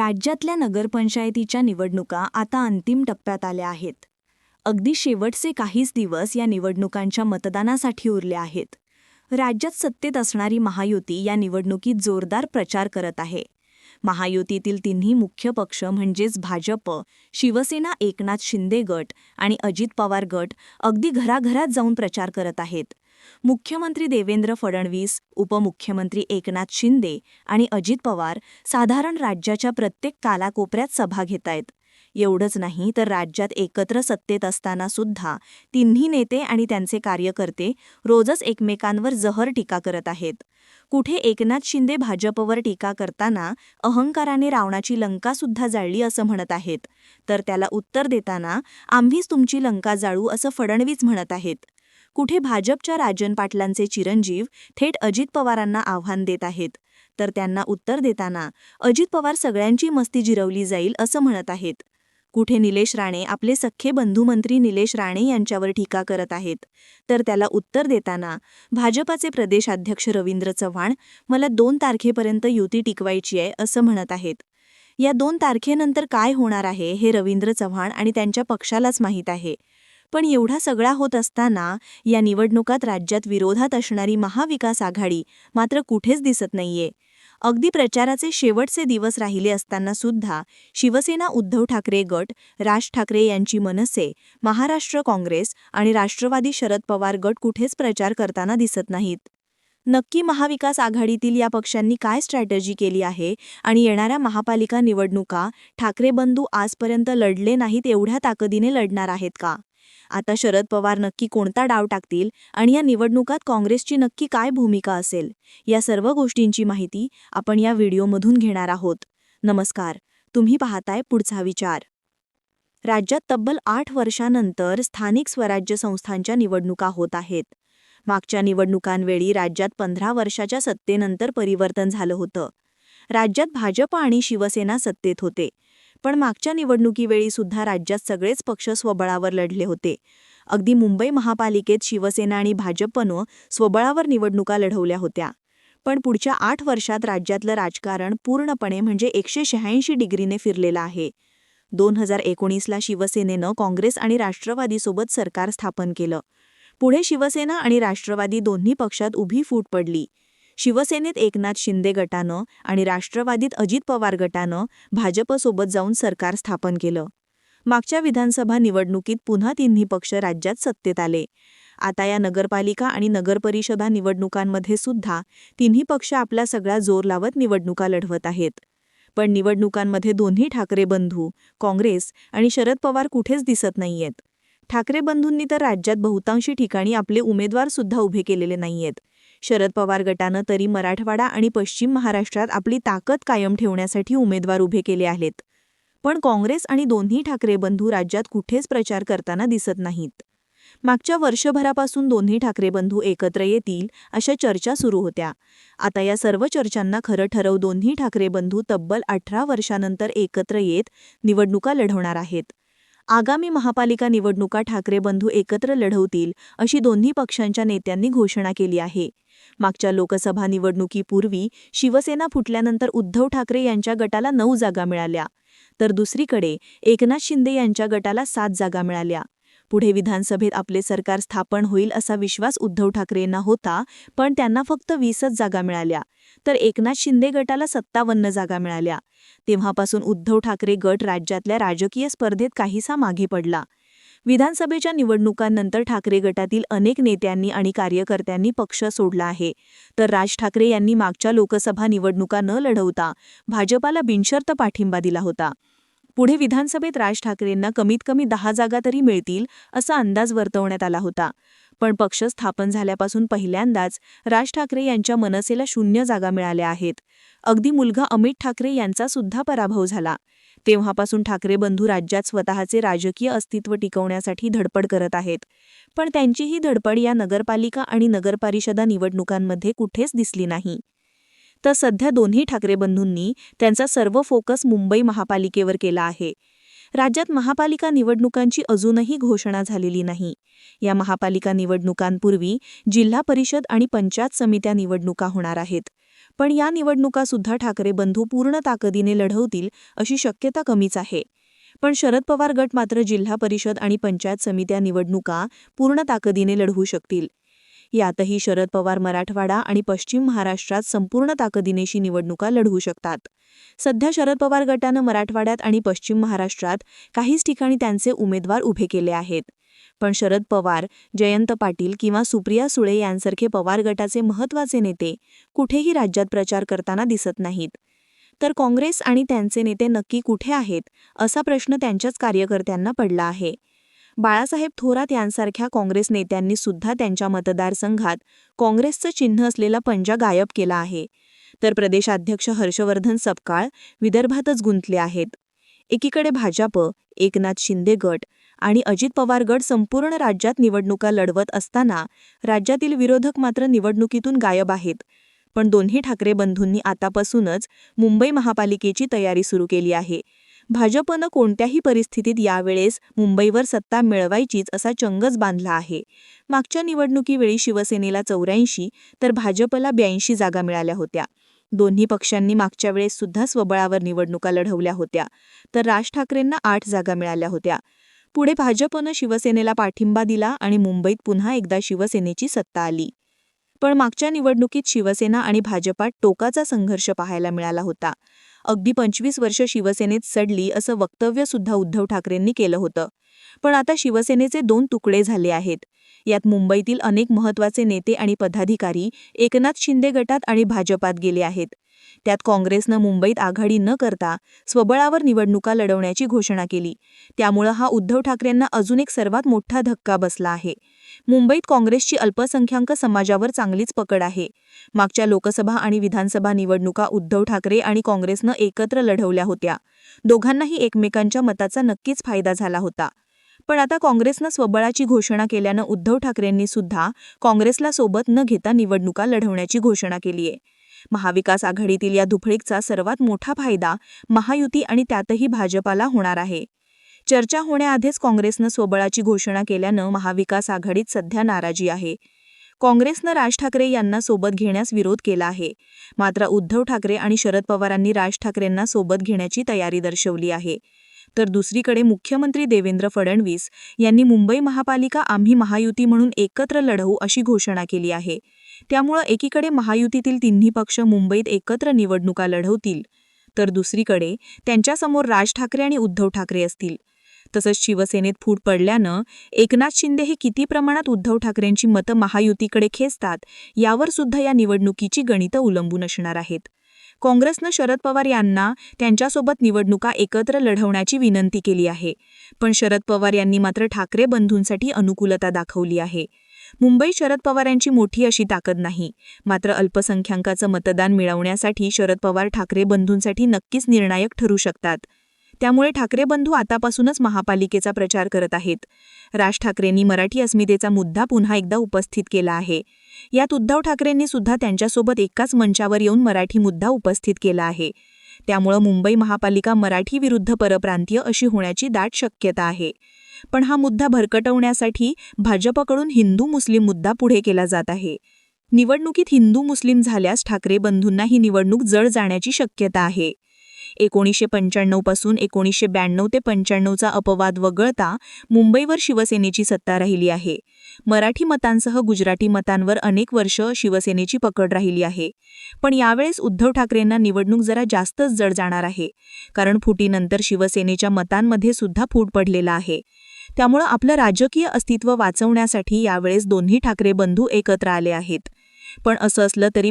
राज्यातल्या नगरपंचायतीच्या निवडणुका आता अंतिम टप्प्यात आल्या आहेत. अगदी शेवटचे काहीच दिवस या निवडणुकांच्या मतदानासाठी उरले आहेत. राज्यात सत्तेत असणारी महायुती या निवडणुकीत जोरदार प्रचार करत आहे. महायुतीतील तिन्ही मुख्य पक्ष म्हणजेच भाजप शिवसेना एकनाथ शिंदे गट आणि अजित पवार गट अगदी घराघरात जाऊन प्रचार करत आहेत. मुख्यमंत्री देवेंद्र फडणवीस उपमुख्यमंत्री एकनाथ शिंदे आणि अजित पवार साधारण राज्याच्या प्रत्येक कालाकोपऱ्यात सभा घेतायत एवढंच नाही तर राज्यात एकत्र सत्तेत असताना सुद्धा तिन्ही नेते आणि त्यांचे कार्यकर्ते रोजच एकमेकांवर जहर टीका करत आहेत. कुठे एकनाथ शिंदे भाजपवर टीका करताना अहंकाराने रावणाची लंका सुद्धा जाळली असं म्हणत आहेत. तर त्याला उत्तर देताना आम्हीच तुमची लंका जाळू असं फडणवीस म्हणत आहेत. कुठे भाजपच्या राजन पाटलांचे चिरंजीव थेट अजित पवारांना आव्हान देत आहेत. तर त्यांना उत्तर देताना अजित पवार सगळ्यांची मस्ती जिरवली जाईल असं म्हणत आहेत. कुठे निलेश राणे आपले सख्खे बंधुमंत्री निलेश राणे यांच्यावर टीका करत आहेत. तर त्याला उत्तर देताना भाजपाचे प्रदेशाध्यक्ष रवींद्र चव्हाण मला दोन तारखेपर्यंत युती टिकवायची आहे असं म्हणत आहेत. या दोन तारखेनंतर काय होणार आहे हे रवींद्र चव्हाण आणि त्यांच्या पक्षालाच माहीत आहे. पण एवढा सगळा होत असताना या निवडणुकात राज्यात विरोधात असणारी महाविकास आघाडी मात्र कुठेच दिसत नाहीये. अगदी प्रचाराचे शेवटचे दिवस राहिले असताना सुद्धा शिवसेना उद्धव ठाकरे गट राज ठाकरे यांची मनसे महाराष्ट्र काँग्रेस आणि राष्ट्रवादी शरद पवार गट कुठेच प्रचार करताना दिसत नाहीत. नक्की महाविकास आघाडीतील या पक्षांनी काय स्ट्रॅटजी केली आहे आणि येणाऱ्या महापालिका निवडणुका ठाकरे बंधू आजपर्यंत लढले नाहीत एवढ्या ताकदीने लढणार आहेत का? आता शरद पवार नक्की कोणता डाव टाकतील आणि या निवडणुकात काँग्रेसची नक्की काय भूमिका असेल? या सर्व गोष्टींची माहिती आपण या व्हिडिओमधून घेणार आहोत. नमस्कार. तुम्ही पाहताय पुढचा विचार. राज्यात तब्बल आठ वर्षानंतर स्थानिक स्वराज्य संस्थांच्या निवडणुका होत आहेत. मागच्या निवडणुकांवेळी राज्यात पंधरा वर्षाच्या सत्तेनंतर परिवर्तन झालं होतं. राज्यात भाजप आणि शिवसेना सत्तेत होते. पण मागच्या निवडणुकीवेळी सुद्धा राज्यात सगळेच पक्ष स्वबळावर लढले होते. अगदी मुंबई महापालिकेत शिवसेना आणि भाजपनं स्वबळावर निवडणुका लढवल्या होत्या. पण पुढच्या आठ वर्षात राज्यातलं राजकारण पूर्णपणे म्हणजे एकशे शहाऐंशी डिग्रीने फिरलेलं आहे. दोन हजार एकोणीसला शिवसेनेनं काँग्रेस आणि राष्ट्रवादीसोबत सरकार स्थापन केलं. पुढे शिवसेना आणि राष्ट्रवादी दोन्ही पक्षात उभी फूट पडली. शिवसेनेत एकनाथ शिंदे गटानं आणि राष्ट्रवादीत अजित पवार गटानं भाजपसोबत जाऊन सरकार स्थापन केलं. मागच्या विधानसभा निवडणुकीत पुन्हा तिन्ही पक्ष राज्यात सत्तेत आले. आता या नगरपालिका आणि नगरपरिषदा निवडणुकांमध्ये सुद्धा तिन्ही पक्ष आपला सगळा जोर लावत निवडणुका लढवत आहेत. पण निवडणुकांमध्ये दोन्ही ठाकरे बंधू काँग्रेस आणि शरद पवार कुठेच दिसत नाहीयेत. ठाकरे बंधूंनी तर राज्यात बहुतांशी ठिकाणी आपले उमेदवार सुद्धा उभे केलेले नाहीयेत. शरद पवार गटानं तरी मराठवाडा आणि पश्चिम महाराष्ट्रात आपली ताकद कायम ठेवण्यासाठी उमेदवार उभे केले आहेत. पण काँग्रेस आणि दोन्ही ठाकरे बंधू राज्यात कुठेच प्रचार करताना दिसत नाहीत. मागच्या वर्षभरापासून दोन्ही ठाकरे बंधू एकत्र येतील अशा चर्चा सुरू होत्या. आता या सर्व चर्चांना खरं ठरव दोन्ही ठाकरे बंधू तब्बल अठरा वर्षानंतर एकत्र येत निवडणुका लढवणार आहेत. आगामी महापालिका निवडणुका ठाकरे बंधू एकत्र लढवतील अशी दोन्ही पक्षांच्या नेत्यांनी घोषणा केली आहे. मागच्या लोकसभा निवडणुकीपूर्वी शिवसेना फुटल्यानंतर उद्धव ठाकरे यांच्या गटाला नऊ जागा मिळाल्या. तर दुसरीकडे एकनाथ शिंदे यांच्या गटाला सात जागा मिळाल्या. पुढे विधानसभेत आपले सरकार स्थापन होईल असा विश्वास उद्धव ठाकरेंना होता पण त्यांना फक्त वीसच जागा मिळाल्या. तर एकनाथ शिंदे गटाला सत्तावन्न जागा मिळाल्या. तेव्हापासून उद्धव ठाकरे गट राज्यातल्या राजकीय स्पर्धेत काहीसा मागे पडला. विधानसभेच्या निवडणुकांनंतर ठाकरे गटातील अनेक नेत्यांनी आणि कार्यकर्त्यांनी पक्ष सोडला आहे. तर राज ठाकरे यांनी मागच्या लोकसभा निवडणुका न लढवता भाजपाला बिनशर्त पाठिंबा दिला होता. पुढे विधानसभेत राज ठाकरेंना कमीत कमी दहा जागा तरी मिळतील असा अंदाज वर्तवण्यात आला होता. पण पक्ष स्थापन झाल्यापासून पहिल्यांदाच राज ठाकरे यांच्या मनसेला शून्य जागा मिळाल्या आहेत. अगदी मुलगा अमित ठाकरे यांचा सुद्धा पराभव झाला. तेव्हापासून ठाकरे बंधू राज्यात स्वतःचे राजकीय अस्तित्व टिकवण्यासाठी धडपड करत आहेत. पण त्यांची ही धडपड या नगरपालिका आणि नगरपरिषदा निवडणुकांमध्ये कुठेच दिसली नाही. तर सध्या दोन्ही ठाकरे बंधूंनी त्यांचा सर्व फोकस मुंबई महापालिकेवर केला आहे. राज्यात महापालिका निवडणुकांची अजूनही घोषणा झालेली नाही. या महापालिका निवडणुकांपूर्वी जिल्हा परिषद आणि पंचायत समित्या निवडणुका होणार आहेत. पण या निवडणुका सुद्धा ठाकरे बंधू पूर्ण ताकदीने लढवतील अशी शक्यता कमीच आहे. पण शरद पवार गट मात्र जिल्हा परिषद आणि पंचायत समित्या निवडणुका पूर्ण ताकदीने लढवू शकतील. यातही शरद पवार मराठवाडा आणि पश्चिम महाराष्ट्रात संपूर्ण ताकदीनेशी निवडणुका लढवू शकतात. सध्या शरद पवार गटानं मराठवाड्यात आणि पश्चिम महाराष्ट्रात काहीच ठिकाणी त्यांचे उमेदवार उभे केले आहेत. पण शरद पवार जयंत पाटील किंवा सुप्रिया सुळे यांसारखे पवार गटाचे महत्त्वाचे नेते कुठेही राज्यात प्रचार करताना दिसत नाहीत. तर काँग्रेस आणि त्यांचे नेते नक्की कुठे आहेत असा प्रश्न त्यांच्याच कार्यकर्त्यांना पडला आहे. बाळासाहेब थोरात यांसारख्या काँग्रेस नेत्यांनी सुद्धा त्यांच्या मतदारसंघात काँग्रेसचं चिन्ह असलेला पंजा गायब केला आहे. तर प्रदेशाध्यक्ष हर्षवर्धन सपकाळ विदर्भातच गुंतले आहेत. एकीकडे भाजप एकनाथ शिंदे गट आणि अजित पवार गट संपूर्ण राज्यात निवडणुका लढवत असताना राज्यातील विरोधक मात्र निवडणुकीतून गायब आहेत. पण दोन्ही ठाकरे बंधूंनी आतापासूनच मुंबई महापालिकेची तयारी सुरू केली आहे. भाजपनं कोणत्याही परिस्थितीत यावेळेस मुंबईवर सत्ता मिळवायचीच असा चंगच बांधला आहे. मागच्या निवडणुकीवेळी शिवसेनेला चौऱ्याऐंशी तर भाजपला ब्याऐंशी जागा मिळाल्या होत्या. दोन्ही पक्षांनी मागच्या वेळेस सुद्धा स्वबळावर निवडणुका लढवल्या होत्या तर राज ठाकरेंना आठ जागा मिळाल्या होत्या. पुढे भाजपनं शिवसेनेला पाठिंबा दिला आणि मुंबईत पुन्हा एकदा शिवसेनेची सत्ता आली. पण मागच्या निवडणुकीत शिवसेना आणि भाजपात टोकाचा संघर्ष पाहायला मिळाला होता. अगदी पंचवीस वर्ष शिवसेनेत सडली असं वक्तव्य सुद्धा उद्धव ठाकरेंनी केलं होतं. पण आता शिवसेनेचे दोन तुकडे झाले आहेत. यात मुंबईतील अनेक महत्त्वाचे नेते आणि पदाधिकारी एकनाथ शिंदे गटात आणि भाजपात गेले आहेत. त्यात काँग्रेसनं मुंबईत आघाडी न करता स्वबळावर निवडणुका लढवण्याची घोषणा केली. त्यामुळं हा उद्धव ठाकरेंना अजून एक सर्वात मोठा धक्का बसला आहे. मुंबईत काँग्रेसची अल्पसंख्याक समाजावर चांगलीच पकड आहे. मागच्या लोकसभा आणि विधानसभा निवडणुका उद्धव ठाकरे आणि काँग्रेसनं एकत्र लढवल्या होत्या. दोघांनाही एकमेकांच्या मताचा नक्कीच फायदा झाला होता. पण आता काँग्रेसनं स्वबळाची घोषणा केल्यानं उद्धव ठाकरेंनी सुद्धा काँग्रेसला सोबत न घेता निवडणुका लढवण्याची घोषणा केली आहे महाविकास आघाडीतील या दुफळीकचा सर्वात मोठा फायदा महायुती आणि त्यातही भाजपाला होणार आहे. चर्चा होण्याआधीच काँग्रेसनं सोबळाची घोषणा केल्यानं महाविकास आघाडीत सध्या नाराजी आहे. काँग्रेसनं राज ठाकरे यांना सोबत घेण्यास विरोध केला आहे. मात्र उद्धव ठाकरे आणि शरद पवारांनी राज ठाकरेंना सोबत घेण्याची तयारी दर्शवली आहे. तर दुसरीकडे मुख्यमंत्री देवेंद्र फडणवीस यांनी मुंबई महापालिका आम्ही महायुती म्हणून एकत्र लढवू अशी घोषणा केली आहे. त्यामुळं एकीकडे महायुतीतील तिन्ही पक्ष मुंबईत एकत्र निवडणुका लढवतील तर दुसरीकडे त्यांच्यासमोर राज ठाकरे आणि उद्धव ठाकरे असतील. तसंच शिवसेनेत फूट पडल्यानं एकनाथ शिंदे हे किती प्रमाणात उद्धव ठाकरेंची मतं महायुतीकडे खेचतात यावर सुद्धा या निवडणुकीची गणितं उलंबून असणार आहेत. काँग्रेसनं शरद पवार यांना त्यांच्यासोबत निवडणुका एकत्र लढवण्याची विनंती केली आहे पण शरद पवार यांनी मात्र ठाकरे बंधूंसाठी अनुकूलता दाखवली आहे. मुंबई शरद पवार यांची मोठी अशी ताकद नाही. मात्र अल्पसंख्याकाचं मतदान मिळवण्यासाठी शरद पवार ठाकरे बंधूंसाठी नक्कीच निर्णायक ठरू शकतात. त्यामुळे ठाकरे बंधू आतापासूनच महापालिकेचा प्रचार करत आहेत. राज ठाकरेंनी मराठी अस्मितेचा मुद्दा पुन्हा एकदा उपस्थित केला आहे. यात उद्धव ठाकरेंनी सुद्धा त्यांच्यासोबत एकाच मंचावर येऊन मराठी मुद्दा उपस्थित केला आहे. त्यामुळं मुंबई महापालिका मराठी विरुद्ध परप्रांतीय अशी होण्याची दाट शक्यता आहे. पण हा मुद्दा भरकटवण्यासाठी भाजपकडून हिंदू मुस्लिम मुद्दा पुढे केला जात आहे. निवडणुकीत हिंदू मुस्लिम झाल्यास ठाकरे बंधूंना ही निवडणूक जड जाण्याची शक्यता आहे. एकोणीसशे पंच्याण्णवपासून एकोणीसशे ब्याण्णव ते पंच्याण्णवचा अपवाद वगळता मुंबईवर शिवसेनेची सत्ता राहिली आहे. मराठी मतांसह गुजराती मतांवर अनेक वर्ष शिवसेनेची पकड राहिली आहे. पण यावेळेस उद्धव ठाकरेंना निवडणूक जरा जास्तच जड जाणार आहे. कारण फुटीनंतर शिवसेनेच्या मतांमध्ये सुद्धा फूट पडलेला आहे. त्यामुळं आपलं राजकीय अस्तित्व वाचवण्यासाठी यावेळेस दोन्ही ठाकरे बंधू एकत्र आले आहेत. पण असं असलं तरी